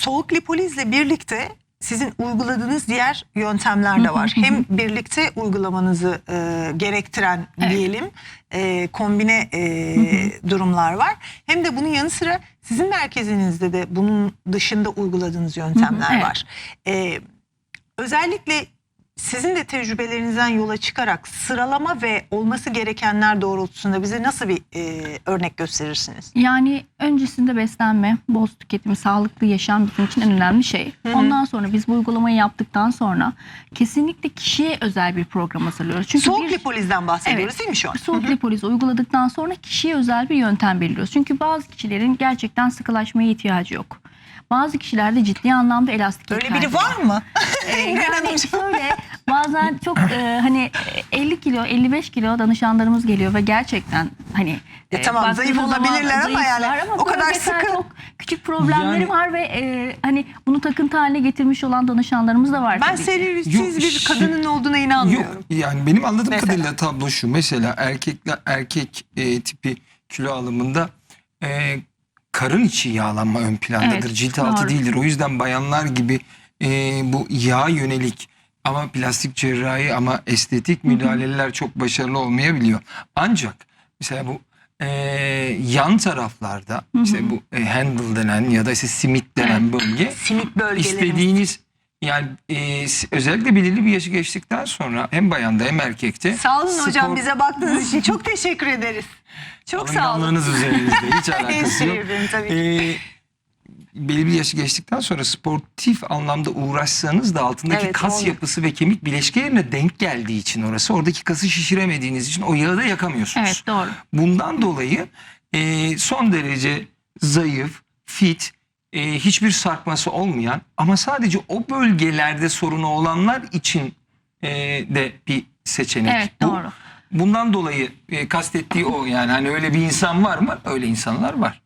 soğuk lipolizle birlikte sizin uyguladığınız diğer yöntemler de var. Hem birlikte uygulamanızı e, gerektiren Evet. diyelim e, kombine e, durumlar var. Hem de bunun yanı sıra sizin merkezinizde de bunun dışında uyguladığınız yöntemler evet. var. E, özellikle sizin de tecrübelerinizden yola çıkarak sıralama ve olması gerekenler doğrultusunda bize nasıl bir e, örnek gösterirsiniz? Yani öncesinde beslenme, bol tüketimi, sağlıklı yaşam bizim için en önemli şey. Ondan sonra biz bu uygulamayı yaptıktan sonra kesinlikle kişiye özel bir program hazırlıyoruz. Çünkü Soğuk bir lipolizden bahsediyoruz Evet. değil mi şu an? soğuk lipoliz uyguladıktan sonra kişiye özel bir yöntem belirliyoruz. Çünkü bazı kişilerin gerçekten sıkılaşmaya ihtiyacı yok. Bazı kişilerde ciddi anlamda elastik Öyle biri var mı? Ee, yani Hanımcığım. şöyle bazen çok e, hani e, 50 kilo 55 kilo danışanlarımız geliyor ve gerçekten hani E tamam, baktığınız zayıf olabilirler ama yani ama o kadar sıkı- çok küçük problemleri Yani- var ve e, hani bunu takıntı haline getirmiş olan danışanlarımız da var Ben selülitsiz bir kadının olduğuna inanmıyorum. Yok yani benim anladığım Mesela. kadarıyla tablo şu. Mesela erkekler erkek e, tipi kilo alımında e, karın içi yağlanma ön plandadır. Evet, Cilt altı doğru. değildir. O yüzden bayanlar gibi e, bu yağ yönelik ama plastik cerrahi ama estetik müdahaleler çok başarılı olmayabiliyor. Ancak mesela bu e, yan taraflarda işte bu e, handle denen ya da işte simit denen bölge Simit istediğiniz yani e, s- özellikle belirli bir yaşı geçtikten sonra hem bayanda hem erkekte Sağ olun hocam spor bize baktığınız için çok teşekkür ederiz. Çok sağ olun. alınganlığınız üzerinizde hiç alakası yok. Tabii ki. E, belli bir yaşı geçtikten sonra sportif anlamda uğraşsanız da altındaki Evet, kas olmuyor. yapısı ve kemik bileşkelerine denk geldiği için orası oradaki kası şişiremediğiniz için o yağı da yakamıyorsunuz. Evet doğru. Bundan dolayı e, son derece zayıf, fit, e, hiçbir sarkması olmayan ama sadece o bölgelerde sorunu olanlar için e, de bir seçenek. Evet Bu. doğru. Bundan dolayı e, kastettiği o yani hani öyle bir insan var mı? Öyle insanlar var.